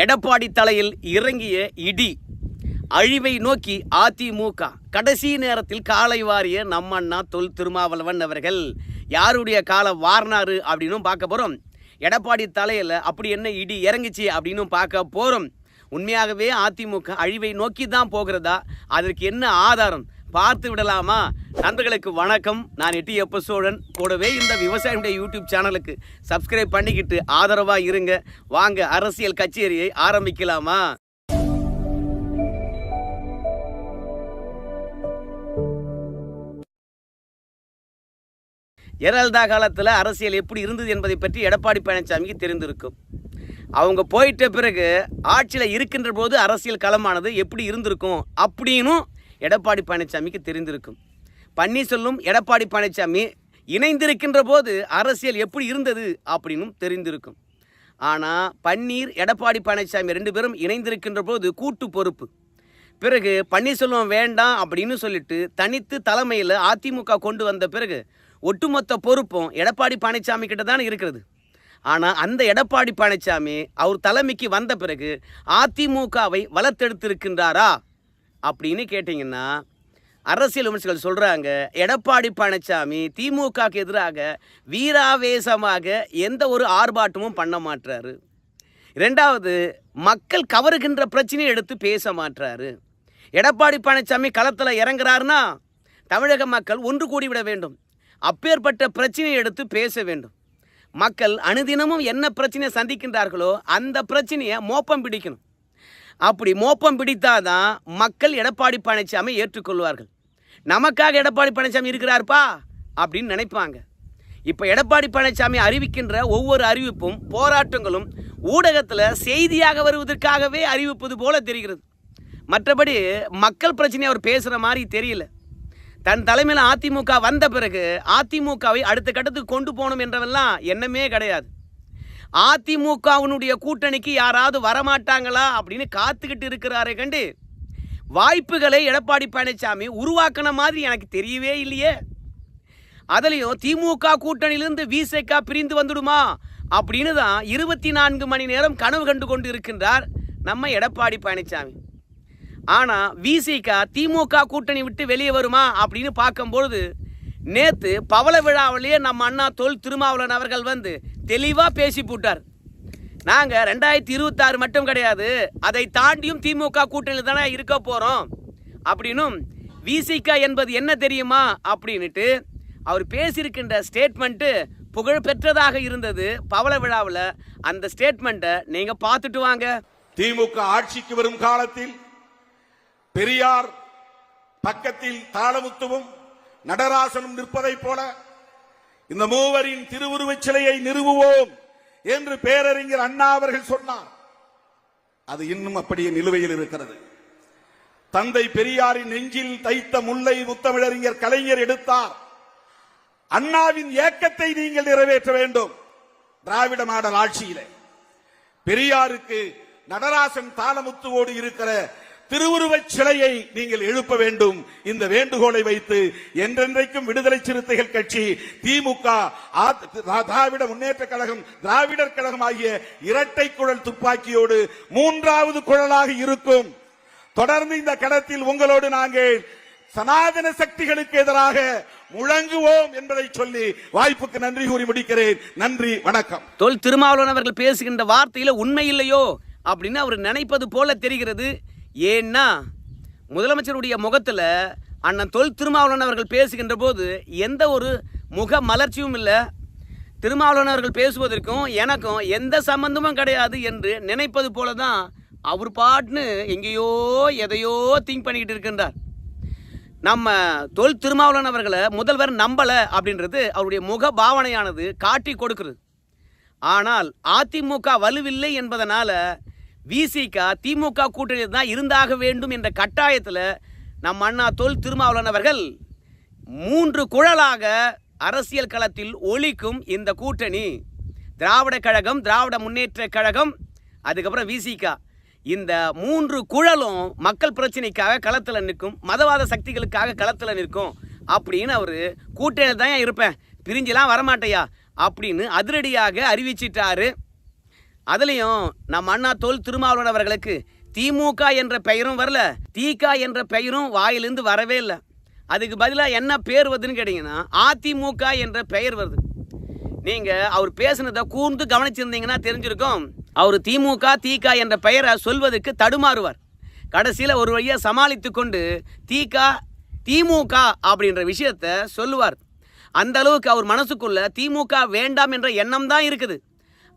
எடப்பாடி தலையில் இறங்கிய இடி. அழிவை நோக்கி அதிமுக. கடைசி நேரத்தில் காலை வாரிய நம்ம அண்ணா தொல் திருமாவளவன் அவர்கள் யாருடைய காலை வாரினாரு? அப்படின்னும் பார்க்க போகிறோம் எடப்பாடி தலையில் அப்படி என்ன இடி இறங்குச்சு? அப்படின்னும் பார்க்க போகிறோம் உண்மையாகவே அதிமுக அழிவை நோக்கி தான் போகிறதா? அதற்கு என்ன ஆதாரம்? பார்த்து விடலாமா? நண்பர்களுக்கு வணக்கம். நான் எட்டி எப்ப சோழன். கூடவே இந்த விவசாயியுடைய யூடியூப் சேனலுக்கு சப்ஸ்கிரைப் பண்ணிக்கிட்டு ஆதரவாக இருங்க. வாங்க அரசியல் கச்சேரியை ஆரம்பிக்கலாமா? ஜெயலலிதா காலத்தில் அரசியல் எப்படி இருந்தது என்பதை பற்றி எடப்பாடி பழனிசாமிக்கு தெரிந்திருக்கும். அவங்க போயிட்ட பிறகு ஆட்சியில் இருக்கின்ற போது அரசியல் களமானது எப்படி இருந்திருக்கும் அப்படின்னும் எடப்பாடி பழனிசாமிக்கு தெரிந்திருக்கும். பன்னீர்செல்வம் எடப்பாடி பழனிசாமி இணைந்திருக்கின்ற போது அரசியல் எப்படி இருந்தது அப்படின்னும் தெரிந்திருக்கும். ஆனால் பன்னீர் எடப்பாடி பழனிசாமி ரெண்டு பேரும் இணைந்திருக்கின்ற போது கூட்டு பொறுப்பு. பிறகு பன்னீர்செல்வம் வேண்டாம் அப்படின்னு சொல்லிட்டு தனித்து தலைமையில் அதிமுக கொண்டு வந்த பிறகு ஒட்டுமொத்த பொறுப்பும் எடப்பாடி பழனிசாமி கிட்ட தான் இருக்கிறது. ஆனால் அந்த எடப்பாடி பழனிசாமி அவர் தலைமைக்கு வந்த பிறகு அதிமுகவை வளர்த்தெடுத்திருக்கின்றாரா? அப்படின்னு கேட்டிங்கன்னா அரசியல் விமர்சகர்கள் சொல்கிறாங்க எடப்பாடி பழனிசாமி திமுகவுக்கு எதிராக வீராவேசமாக எந்த ஒரு ஆர்ப்பாட்டமும் பண்ண மாட்டாரு ரெண்டாவது மக்கள் கவருகின்ற பிரச்சனையை எடுத்து பேச மாட்டாரு எடப்பாடி பழனிசாமி களத்தில் இறங்குறாருன்னா தமிழக மக்கள் ஒன்று கூடிவிட வேண்டும். அப்பேற்பட்ட பிரச்சனையை எடுத்து பேச வேண்டும். மக்கள் அனுதினமும் என்ன பிரச்சனையை சந்திக்கின்றார்களோ அந்த பிரச்சனையை மோப்பம் பிடிக்கணும். அப்படி மோப்பம் பிடித்தாதான் மக்கள் எடப்பாடி பழனிசாமி ஏற்றுக்கொள்வார்கள். நமக்காக எடப்பாடி பழனிசாமி இருக்கிறார்ப்பா அப்படின்னு நினைப்பாங்க. இப்போ எடப்பாடி பழனிசாமி அறிவிக்கின்ற ஒவ்வொரு அறிவிப்பும் போராட்டங்களும் ஊடகத்தில் செய்தியாக வருவதற்காகவே அறிவிப்பது போல தெரிகிறது. மற்றபடி மக்கள் பிரச்சனையை அவர் பேசுகிற மாதிரி தெரியல. தன் தலைமையில் அதிமுக வந்த பிறகு அதிமுகவை அடுத்த கட்டத்துக்கு கொண்டு போகணும் என்றவெல்லாம் எண்ணமே கிடையாது. அதிமுகவினுடைய கூட்டணிக்கு யாராவது வரமாட்டாங்களா அப்படின்னு காத்துக்கிட்டு இருக்கிறாரே கண்டு. வாய்ப்புகளை எடப்பாடி பழனிசாமி உருவாக்கின மாதிரி எனக்கு தெரியவே இல்லையே. அதுலேயும் திமுக கூட்டணியிலிருந்து விசேகா பிரிந்து வந்துடுமா அப்படின்னு தான் இருபத்தி நான்கு மணி நேரம் கனவு கண்டு கொண்டு இருக்கின்றார் நம்ம எடப்பாடி பழனிசாமி ஆனால் விசிகா திமுக கூட்டணி விட்டு வெளியே வருமா அப்படின்னு பார்க்கும்பொழுது நேற்று பவள விழாவிலேயே நம்ம அண்ணா தொல் திருமாவளவன் அவர்கள் வந்து தெளிவாக பேசி போட்டார். நாங்கள் ரெண்டாயிரத்தி இருபத்தாறு மட்டும் கிடையாது அதை தாண்டியும் திமுக கூட்டணியில் தானே இருக்க போகிறோம் அப்படின்னும் விசிகா என்பது என்ன தெரியுமா அப்படின்னுட்டு அவர் பேசியிருக்கின்ற ஸ்டேட்மெண்ட்டு புகழ்பெற்றதாக இருந்தது பவள விழாவில். அந்த ஸ்டேட்மெண்ட்டை நீங்கள் பார்த்துட்டு வாங்க. திமுக ஆட்சிக்கு வரும் காலத்தில் பெரியார் பக்கத்தில் தாளமுத்துவும் நடராசனும் நிற்பதைப் போல இந்த மூவரின் திருவுருவச் சிலையை நிறுவுவோம் என்று பேரறிஞர் அண்ணா அவர்கள் சொன்னார். அது இன்னும் அப்படியே நிலுவையில் இருக்கிறது. தந்தை பெரியாரின் நெஞ்சில் தைத்த முல்லை முத்தமிழறிஞர் கலைஞர் எடுத்தார். அண்ணாவின் ஏக்கத்தை நீங்கள் நிறைவேற்ற வேண்டும். திராவிட மாடல் ஆட்சியிலே. பெரியாருக்கு நடராசன் தாளமுத்துவோடு இருக்கிற திருவுருவச் சிலையை நீங்கள் எழுப்ப வேண்டும். இந்த வேண்டுகோளை வைத்து என்றென்றைக்கும் விடுதலை சிறுத்தைகள் கட்சி திமுக திராவிட முன்னேற்ற கழகம் திராவிடர் கழகம் ஆகிய இரட்டை குழல் துப்பாக்கியோடு மூன்றாவது குழலாக இருக்கும். தொடர்ந்து இந்த கடத்தில் உங்களோடு நாங்கள் சனாதன சக்திகளுக்கு எதிராக முழங்குவோம் என்பதை சொல்லி வாய்ப்புக்கு நன்றி கூறி முடிக்கிறேன். நன்றி வணக்கம். தொல் திருமாவளவன் அவர்கள் பேசுகின்ற வார்த்தையில உண்மை இல்லையோ அப்படின்னு அவர் நினைப்பது போல தெரிகிறது. ஏன்னா முதலமைச்சருடைய முகத்தில் அண்ணன் தொல் திருமாவளவன் அவர்கள் பேசுகின்ற போது எந்த ஒரு முக மலர்ச்சியும் இல்லை. திருமாவளவன் அவர்கள் பேசுவதற்கும் எனக்கும் எந்த சம்பந்தமும் கிடையாது என்று நினைப்பது போல தான் அவர் பாட்டுன்னு எங்கேயோ எதையோ திங்க் பண்ணிக்கிட்டு இருக்கின்றார். நம்ம தொல் திருமாவளவன் அவர்களை முதல்வர் நம்பலை அப்படின்றது அவருடைய முக பாவனையானது காட்டி கொடுக்கிறது. ஆனால் அதிமுக வலுவில்லை என்பதனால் விசிக திமுக கூட்டணி தான் இருந்தாக வேண்டும் என்ற கட்டாயத்தில் நம் அண்ணா தொல் திருமாவளவன் அவர்கள் மூன்று குழலாக அரசியல் களத்தில் ஒழிக்கும் இந்த கூட்டணி. திராவிட கழகம் திராவிட முன்னேற்ற கழகம் அதுக்கப்புறம் விசிகா இந்த மூன்று குழலும் மக்கள் பிரச்சனைக்காக களத்தில் நிற்கும் மதவாத சக்திகளுக்காக களத்தில் நிற்கும் அப்படின்னு அவர் கூட்டணியில் தான் இருப்பேன். பிரிஞ்செல்லாம் வரமாட்டையா? அப்படின்னு அதிரடியாக அறிவிச்சிட்டாரு. அதுலேயும் நம் அண்ணா தோல் திருமாவளவன் அவர்களுக்கு திமுக என்ற பெயரும் வரல. தீகா என்ற பெயரும் வாயிலிருந்து வரவே இல்லை. அதுக்கு பதிலாக என்ன பேர் வருதுன்னு கேட்டிங்கன்னா அதிமுக என்ற பெயர் வருது. நீங்கள் அவர் பேசுனதை கூர்ந்து கவனிச்சிருந்தீங்கன்னா தெரிஞ்சிருக்கும். அவர் திமுக தீகா என்ற பெயரை சொல்வதற்கு தடுமாறுவார். கடைசியில் ஒரு வழியாக சமாளித்து கொண்டு தீகா திமுக அப்படின்ற விஷயத்த சொல்லுவார். அந்த அளவுக்கு அவர் மனசுக்குள்ள திமுக வேண்டாம் என்ற எண்ணம் தான் இருக்குது.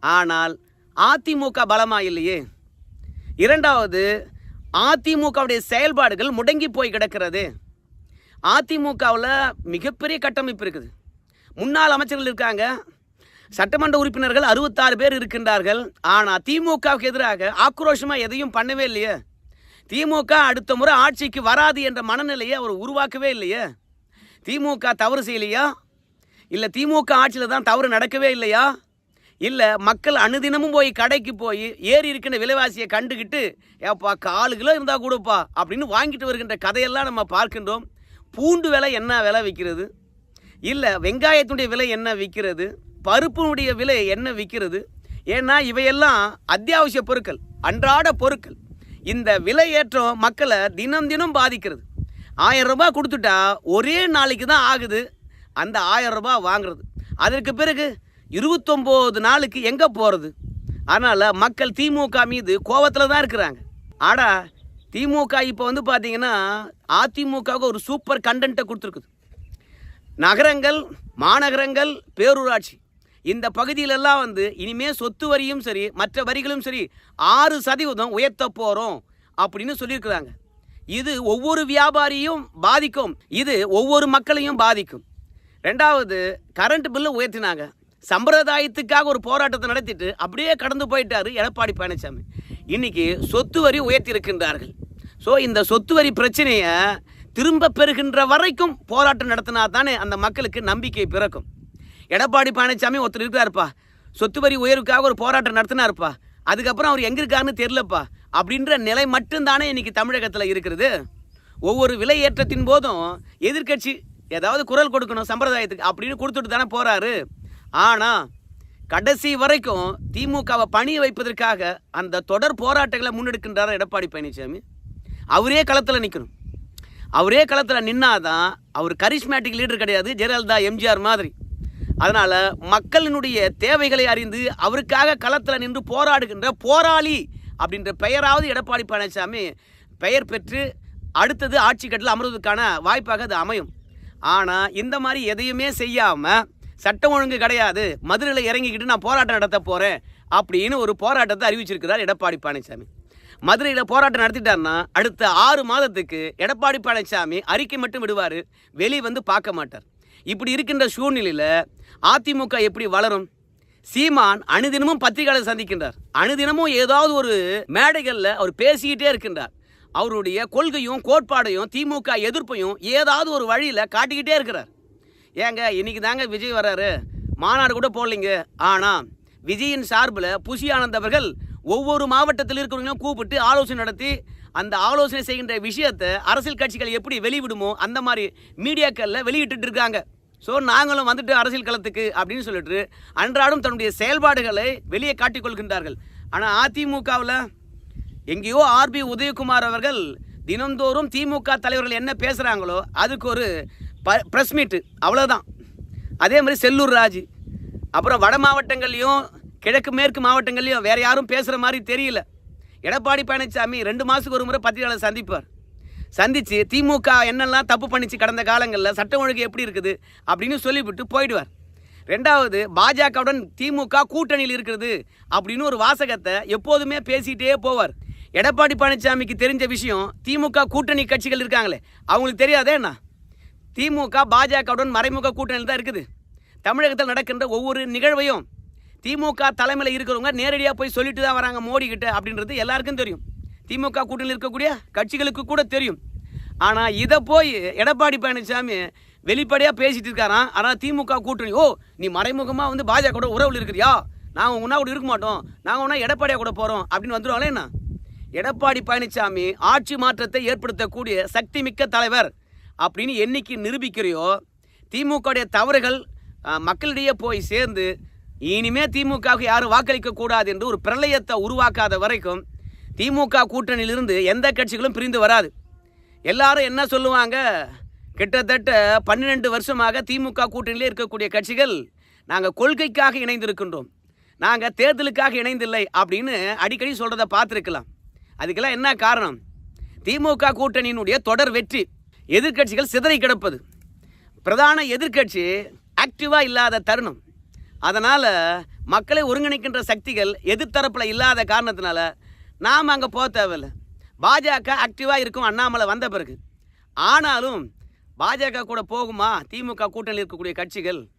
ஆனால் அதிமுக பலமா இல்லையே? இரண்டாவது அதிமுகவுடைய செயல்பாடுகள் முடங்கி போய் கிடக்கிறது. அதிமுகவில் மிகப்பெரிய கட்டமைப்பு இருக்குது. முன்னாள் அமைச்சர்கள் இருக்காங்க. சட்டமன்ற உறுப்பினர்கள் அறுபத்தாறு பேர் இருக்கின்றார்கள். ஆனால் திமுகவுக்கு எதிராக ஆக்ரோஷமாக எதையும் பண்ணவே இல்லையே. திமுக அடுத்த முறை ஆட்சிக்கு வராது என்ற மனநிலையை அவர் உருவாக்கவே இல்லையே. திமுக தவறு செய்யலையா? இல்லை திமுக ஆட்சியில் தான் தவறு நடக்கவே இல்லையா? இல்லை மக்கள் அனுதினமும் போய் கடைக்கு போய் ஏறி இருக்கின்ற விலைவாசியை கண்டுக்கிட்டு ஏப்பா காலு கிலோ இருந்தால் கொடுப்பா அப்படின்னு வாங்கிட்டு வருகின்ற கதையெல்லாம் நம்ம பார்க்கின்றோம். பூண்டு விலை என்ன விலை விற்கிறது? இல்லை வெங்காயத்தினுடைய விலை என்ன விற்கிறது? பருப்பினுடைய விலை என்ன விற்கிறது? ஏன்னா இவையெல்லாம் அத்தியாவசிய பொருட்கள் அன்றாட பொருட்கள். இந்த விலை ஏற்றம் மக்களை தினம் தினம் பாதிக்கிறது. ஆயிரம் ரூபாய் கொடுத்துட்டா ஒரே நாளைக்கு தான் ஆகுது. அந்த ஆயிரம் ரூபாய் வாங்குறது. அதற்கு பிறகு இருபத்தொம்போது நாளுக்கு எங்கே போகிறது அதனால் மக்கள் திமுக மீது கோவத்தில் தான் இருக்கிறாங்க. ஆடா திமுக இப்போ வந்து பார்த்தீங்கன்னா அதிமுகவுக்கு ஒரு சூப்பர் கண்டென்ட்டை கொடுத்துருக்குது. நகரங்கள் மாநகரங்கள் பேரூராட்சி. இந்த பகுதியிலெல்லாம் வந்து இனிமேல் சொத்து வரியும் சரி மற்ற வரிகளும் சரி ஆறு சதவீதம் உயர்த்த போகிறோம் அப்படின்னு சொல்லியிருக்கிறாங்க. இது ஒவ்வொரு வியாபாரியும் பாதிக்கும். இது ஒவ்வொரு மக்களையும் பாதிக்கும். ரெண்டாவது கரண்ட் பில்லு உயர்த்தினாங்க. சம்பிரதாயத்துக்காக ஒரு போராட்டத்தை நடத்திட்டு அப்படியே கடந்து போயிட்டாரு எடப்பாடி பழனிசாமி. இன்னைக்கு சொத்து வரி உயர்த்தியிருக்கின்றார்கள். ஸோ இந்த சொத்து வரி பிரச்சனையை திரும்ப பெறுகின்ற வரைக்கும் போராட்டம் நடத்தினா தானே அந்த மக்களுக்கு நம்பிக்கை பிறக்கும். எடப்பாடி பழனிசாமி ஒருத்தர் இருக்கிறாருப்பா. சொத்து வரி உயர்வுக்காக ஒரு போராட்டம் நடத்தினாருப்பா. அதுக்கப்புறம் அவர் எங்கே இருக்காருன்னு தெரிலப்பா அப்படின்ற நிலை மட்டும்தானே இன்னைக்கு தமிழகத்தில் இருக்கிறது. ஒவ்வொரு விலை ஏற்றத்தின் போதும் எதிர்க்கட்சி ஏதாவது குரல் கொடுக்கணும் சம்பிரதாயத்துக்கு அப்படின்னு கொடுத்துட்டு தானே போகிறாரு ஆனால் கடைசி வரைக்கும் திமுகவை பணிய வைப்பதற்காக அந்த தொடர் போராட்டங்களை முன்னெடுக்கின்றார் எடப்பாடி பழனிசாமி அவரே களத்தில் நிற்கணும் அவரே களத்தில் நின்னாதான் அவர் கரிஸ்மேட்டிக் லீடர் கிடையாது ஜெயலலிதா எம்ஜிஆர் மாதிரி. அதனால் மக்களினுடைய தேவைகளை அறிந்து அவருக்காக களத்தில் நின்று போராடுகின்ற போராளி அப்படின்ற பெயராவது எடப்பாடி பழனிசாமி பெயர் பெற்று அடுத்தது ஆட்சி கட்டில் அமர்வதற்கான வாய்ப்பாக அது அமையும். ஆனால் இந்த மாதிரி எதையுமே செய்யாமல் சட்டம் ஒழுங்கு கிடையாது. மதுரையில் இறங்கிக்கிட்டு நான் போராட்டம் நடத்த போகிறேன் அப்படின்னு ஒரு போராட்டத்தை அறிவிச்சிருக்கிறார் எடப்பாடி பழனிசாமி. மதுரையில் போராட்டம் நடத்திட்டாருன்னா அடுத்த ஆறு மாதத்துக்கு எடப்பாடி பழனிசாமி அறிக்கை மட்டும் விடுவார் வெளியே வந்து பார்க்க மாட்டார். இப்படி இருக்கின்ற சூழ்நிலையில் அதிமுக எப்படி வளரும்? சீமான் அனுதினமும் பத்திரிகையாளர் சந்திக்கின்றார். அணுதினமும் ஏதாவது ஒரு மேடைகளில் அவர் பேசிக்கிட்டே இருக்கின்றார். அவருடைய கொள்கையும் கோட்பாடையும் திமுக எதிர்ப்பையும் ஏதாவது ஒரு வழியில் காட்டிக்கிட்டே இருக்கிறார். ஏங்க இன்னைக்கு தாங்க விஜய் வர்றாரு. மாநாடு கூட போடலைங்க. ஆனால் விஜயின் சார்பில் புஷி ஆனந்த் அவர்கள் ஒவ்வொரு மாவட்டத்தில் இருக்கிறவங்களும் கூப்பிட்டு ஆலோசனை நடத்தி அந்த ஆலோசனை செய்கின்ற விஷயத்தை அரசியல் கட்சிகள் எப்படி வெளிவிடுமோ அந்த மாதிரி மீடியாக்களில் வெளியிட்டு இருக்காங்க. ஸோ நாங்களும் வந்துட்டு அரசியல் களத்துக்கு அப்படின்னு சொல்லிட்டு அன்றாடம் தன்னுடைய செயல்பாடுகளை வெளியே காட்டிக்கொள்கின்றார்கள் ஆனால் அதிமுகவில் எங்கேயோ ஆர்பி உதயகுமார் அவர்கள் தினந்தோறும் திமுக தலைவர்கள் என்ன பேசுகிறாங்களோ அதுக்கு ஒரு ப ப்ரெஸ் மீட்டு அவ்வளோதான் அதே மாதிரி செல்லூர் ராஜ் அப்புறம் வட மாவட்டங்கள்லையும் கிழக்கு மேற்கு மாவட்டங்கள்லையும் வேறு யாரும் பேசுகிற மாதிரி தெரியல. எடப்பாடி பழனிசாமி ரெண்டு மாதத்துக்கு ஒரு முறை பத்திரிகையாளர் சந்திப்பார். சந்தித்து திமுக என்னெல்லாம் தப்பு பண்ணிச்சு கடந்த காலங்களில் சட்டம் ஒழுங்கு எப்படி இருக்குது அப்படின்னு சொல்லிவிட்டு போயிடுவார். ரெண்டாவது பாஜகவுடன் திமுக கூட்டணியில் இருக்கிறது அப்படின்னு ஒரு வாசகத்தை எப்போதுமே பேசிகிட்டே போவார். எடப்பாடி பழனிசாமிக்கு தெரிஞ்ச விஷயம் திமுக கூட்டணி கட்சிகள் இருக்காங்களே அவங்களுக்கு தெரியாதே என்ன? திமுக பாஜகவுடன் மறைமுக கூட்டணியில் தான் இருக்குது. தமிழகத்தில் நடக்கின்ற ஒவ்வொரு நிகழ்வையும் திமுக தலைமையில் இருக்கிறவங்க நேரடியாக போய் சொல்லிட்டு தான் வராங்க மோடி கிட்ட அப்படின்றது எல்லாருக்கும் தெரியும். திமுக கூட்டணியில் இருக்கக்கூடிய கட்சிகளுக்கு கூட தெரியும். ஆனால் இதை போய் எடப்பாடி பழனிசாமி வெளிப்படையாக பேசிட்டு இருக்காராம் ஆனால் திமுக கூட்டணி ஓ நீ மறைமுகமாக வந்து பாஜக கூட உறவில் இருக்கிறியா? நாங்கள் உன்னா கூட இருக்க மாட்டோம். நாங்கள் ஒன்றா எடப்பாடியாக கூட போகிறோம் அப்படின்னு வந்துடுவாங்களே என்ன? எடப்பாடி பழனிசாமி ஆட்சி மாற்றத்தை ஏற்படுத்தக்கூடிய சக்தி மிக்க தலைவர். அப்படின்னு என்னைக்கு நிரூபிக்கிறையோ திமுகவுடைய தவறுகள் மக்களிடையே போய் சேர்ந்து இனிமே திமுகவுக்கு யாரும் வாக்களிக்க கூடாது என்று ஒரு பிரளயத்தை உருவாக்காத வரைக்கும் திமுக கூட்டணியிலிருந்து எந்த கட்சிகளும் பிரிந்து வராது. எல்லாரும் என்ன சொல்லுவாங்க? கிட்டத்தட்ட பன்னிரெண்டு வருஷமாக திமுக கூட்டணியிலே இருக்கக்கூடிய கட்சிகள் நாங்கள் கொள்கைக்காக இணைந்திருக்கின்றோம். நாங்கள் தேர்தலுக்காக இணைந்தில்லை அப்படின்னு அடிக்கடி சொல்கிறத பார்த்துருக்கலாம். அதுக்கெல்லாம் என்ன காரணம்? திமுக கூட்டணியினுடைய தொடர் வெற்றி. எதிர்க்கட்சிகள் சிதறி கிடப்பது. பிரதான எதிர்க்கட்சி ஆக்டிவாக இல்லாத தருணம். அதனால் மக்களை ஒருங்கிணைக்கின்ற சக்திகள் எதிர்த்தரப்பில் இல்லாத காரணத்தினால நாம் அங்கே போக தேவையில்லை. பாஜக ஆக்டிவாக இருக்கும் அண்ணாமலை வந்த பிறகு. ஆனாலும் பாஜக கூட போகுமா? திமுக கூட்டணியில் இருக்கக்கூடிய கட்சிகள்.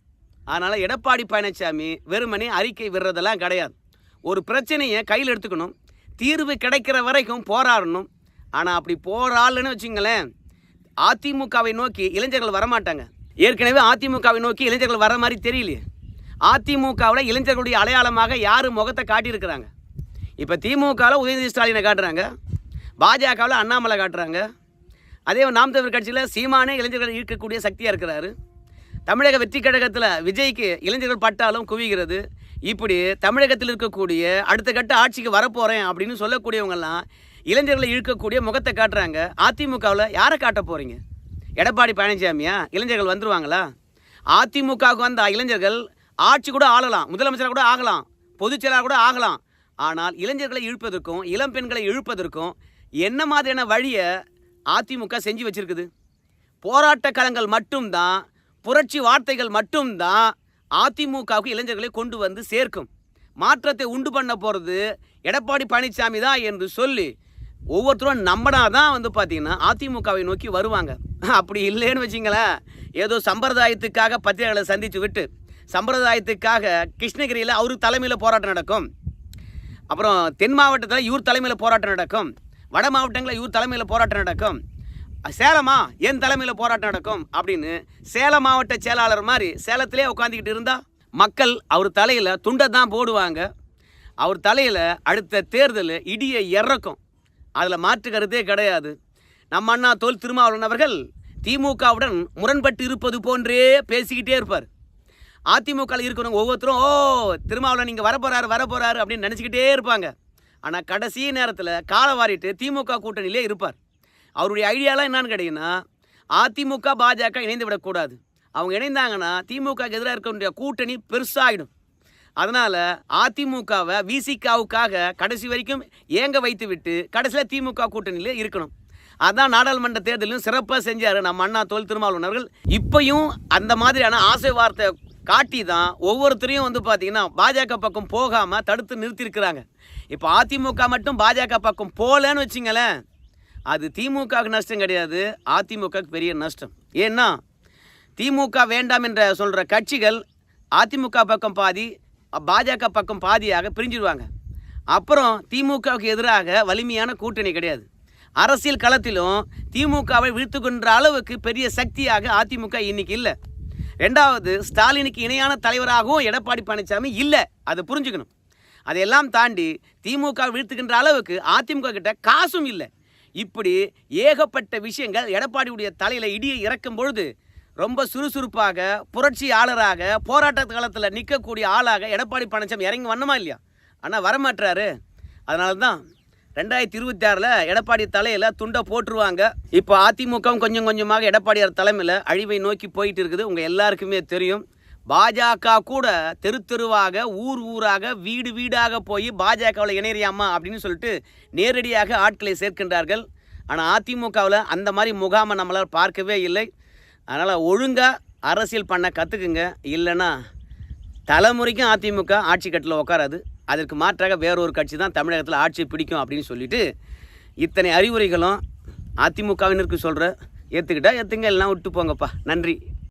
அதனால் எடப்பாடி பழனிசாமி வெறுமனே அறிக்கை விடுறதெல்லாம் கிடையாது. ஒரு பிரச்சனையை கையில் எடுத்துக்கணும். தீர்வு கிடைக்கிற வரைக்கும் போராடணும். ஆனால் அப்படி போராடலன்னு வச்சுங்களேன் அதிமுகவை நோக்கி இளைஞர்கள் வரமாட்டாங்க. ஏற்கனவே அதிமுகவை நோக்கி இளைஞர்கள் வர மாதிரி தெரியலையே. அதிமுகவில் இளைஞர்களுடைய அடையாளமாக யார் முகத்தை காட்டியிருக்கிறாங்க? இப்போ திமுகவில் உதயநிதி ஸ்டாலினை காட்டுறாங்க. பாஜகவில் அண்ணாமலை காட்டுறாங்க. அதே நாம் தமிழர் கட்சியில் சீமானே இளைஞர்கள் ஈர்க்கக்கூடிய சக்தியாக இருக்கிறாரு. தமிழக வெற்றி கழகத்தில் விஜய்க்கு இளைஞர்கள் பட்டாலும் குவிகிறது. இப்படி தமிழகத்தில் இருக்கக்கூடிய அடுத்த கட்ட ஆட்சிக்கு வரப்போகிறேன் அப்படின்னு சொல்லக்கூடியவங்கெல்லாம் இளைஞர்களை இழுக்கக்கூடிய முகத்தை காட்டுறாங்க. அதிமுகவில் யாரை காட்ட போகிறீங்க எடப்பாடி பழனிசாமியா? இளைஞர்கள் வந்துருவாங்களா? அதிமுகவுக்கு வந்த இளைஞர்கள் ஆட்சி கூட ஆளலாம். முதலமைச்சராக கூட ஆகலாம். பொதுச்செயலாளர் கூட ஆகலாம். ஆனால் இளைஞர்களை இழுப்பதற்கும் இளம் பெண்களை இழுப்பதற்கும் என்ன மாதிரியான வழியை அதிமுக செஞ்சு வச்சிருக்குது? போராட்ட களங்கள் மட்டும்தான் புரட்சி வார்த்தைகள் மட்டும்தான் அதிமுகவுக்கு இளைஞர்களை கொண்டு வந்து சேர்க்கும். மாற்றத்தை உண்டு பண்ண போகிறது எடப்பாடி பழனிசாமி தான் என்று சொல்லி ஒவ்வொருத்தரும் நம்பினா தான் வந்து பார்த்தீங்கன்னா அதிமுகவை நோக்கி வருவாங்க. அப்படி இல்லைன்னு வச்சிங்களேன். ஏதோ சம்பிரதாயத்துக்காக பத்திரிகைகளை சந்தித்து விட்டு சம்பிரதாயத்துக்காக கிருஷ்ணகிரியில் அவருக்கு தலைமையில் போராட்டம் நடக்கும். அப்புறம் தென் மாவட்டத்தில் இவர் தலைமையில் போராட்டம் நடக்கும். வட மாவட்டங்களில் இவர் தலைமையில் போராட்டம் நடக்கும். சேலமா என் தலைமையில் போராட்டம் நடக்கும் அப்படின்னு சேலம் மாவட்ட செயலாளர் மாதிரி சேலத்திலே உட்காந்துக்கிட்டு இருந்தால் மக்கள் அவர் தலையில் துண்டை தான் போடுவாங்க. அவர் தலையில் அடுத்த தேர்தல் இடியை இறக்கும். அதில் மாற்று கருத்தே கிடையாது. நம்ம அண்ணா தோல் திருமாவளவன் அவர்கள் திமுகவுடன் முரண்பட்டு இருப்பது போன்றே பேசிக்கிட்டே இருப்பார். அதிமுகவில் இருக்கிறவங்க ஒவ்வொருத்தரும் ஓ திருமாவளவன் நீங்கள் வரப்போகிறாரு வரப்போகிறாரு அப்படின்னு நினச்சிக்கிட்டே இருப்பாங்க. ஆனால் கடைசி நேரத்தில் காலை வாரிட்டு திமுக கூட்டணியிலே இருப்பார். அவருடைய ஐடியாலாம் என்னன்னு கேட்டிங்கன்னா அதிமுக பாஜக இணைந்து விடக்கூடாது. அவங்க இணைந்தாங்கன்னா திமுக எதிராக இருக்கக்கூடிய கூட்டணி பெருசாகிடும் அதனால் அதிமுகவை விசிகாவுக்காக கடைசி வரைக்கும் ஏங்க வைத்து விட்டு கடைசியில் திமுக கூட்டணியில் இருக்கணும். அதான் நாடாளுமன்ற தேர்தலும் சிறப்பாக செஞ்சார் நம்ம அண்ணா தொல் திருமாவளவன் அவர்கள். இப்பையும் அந்த மாதிரியான ஆசை வார்த்தை காட்டி தான் ஒவ்வொருத்தரையும் வந்து பார்த்தீங்கன்னா பாஜக பக்கம் போகாமல் தடுத்து நிறுத்தியிருக்கிறாங்க. இப்போ அதிமுக மட்டும் பாஜக பக்கம் போகலன்னு வச்சிங்களேன் அது திமுகவுக்கு நஷ்டம் கிடையாது அதிமுகவுக்கு பெரிய நஷ்டம். ஏன்னா திமுக வேண்டாம் என்ற சொல்கிற கட்சிகள் அதிமுக பக்கம் பாதி பாஜக பக்கம் பாதியாக பிரிஞ்சிடுவாங்க அப்புறம் திமுகவுக்கு எதிராக வலிமையான கூட்டணி கிடையாது. அரசியல் களத்திலும் திமுகவை வீழ்த்துக்கின்ற அளவுக்கு பெரிய சக்தியாக அதிமுக இன்னைக்கு இல்லை. ரெண்டாவது ஸ்டாலினுக்கு இணையான தலைவராகவும் எடப்பாடி பழனிசாமி இல்லை. அதை புரிஞ்சுக்கணும். அதையெல்லாம் தாண்டி திமுக வீழ்த்துக்கின்ற அளவுக்கு அதிமுக கிட்ட காசும் இல்லை. இப்படி ஏகப்பட்ட விஷயங்கள் எடப்பாடியுடைய தலையில் இடியை இறக்கும் பொழுது ரொம்ப சுறுசுறுப்பாக புரட்சியாளராக போராட்ட காலத்தில் நிற்கக்கூடிய ஆளாக எடப்பாடி பழனிசாமி இறங்கி வண்ணமா இல்லையா? ஆனால் வரமாட்டுறாரு அதனால தான் ரெண்டாயிரத்தி இருபத்தி ஆறில் எடப்பாடி தலையில் துண்டை போட்டுருவாங்க. இப்போ அதிமுகவும் கொஞ்சம் கொஞ்சமாக எடப்பாடியார் தலைமையில் அழிவை நோக்கி போயிட்டு இருக்குது. உங்கள் எல்லாருக்குமே தெரியும். பாஜக கூட தெரு தெருவாக ஊர் ஊராக வீடு வீடாக போய் பாஜகவில் இணையறியாமா அப்படின்னு சொல்லிட்டு நேரடியாக ஆட்களை சேர்க்கின்றார்கள். ஆனால் அதிமுகவில் அந்த மாதிரி முகாமை நம்மளால் பார்க்கவே இல்லை. அதனால் ஒழுங்காக அரசியல் பண்ண கற்றுக்குங்க இல்லைன்னா தலைமுறைக்கும் அதிமுக ஆட்சி கட்டில் உட்காராது அதற்கு மாற்றாக வேறொரு கட்சி தான் தமிழகத்தில் ஆட்சி பிடிக்கும் அப்படின்னு சொல்லிட்டு இத்தனை அறிவுரைகளும் அதிமுகவினருக்கு சொல்கிற ஏற்றுக்கிட்டால் ஏற்றுங்க எல்லாம் விட்டு போங்கப்பா. நன்றி.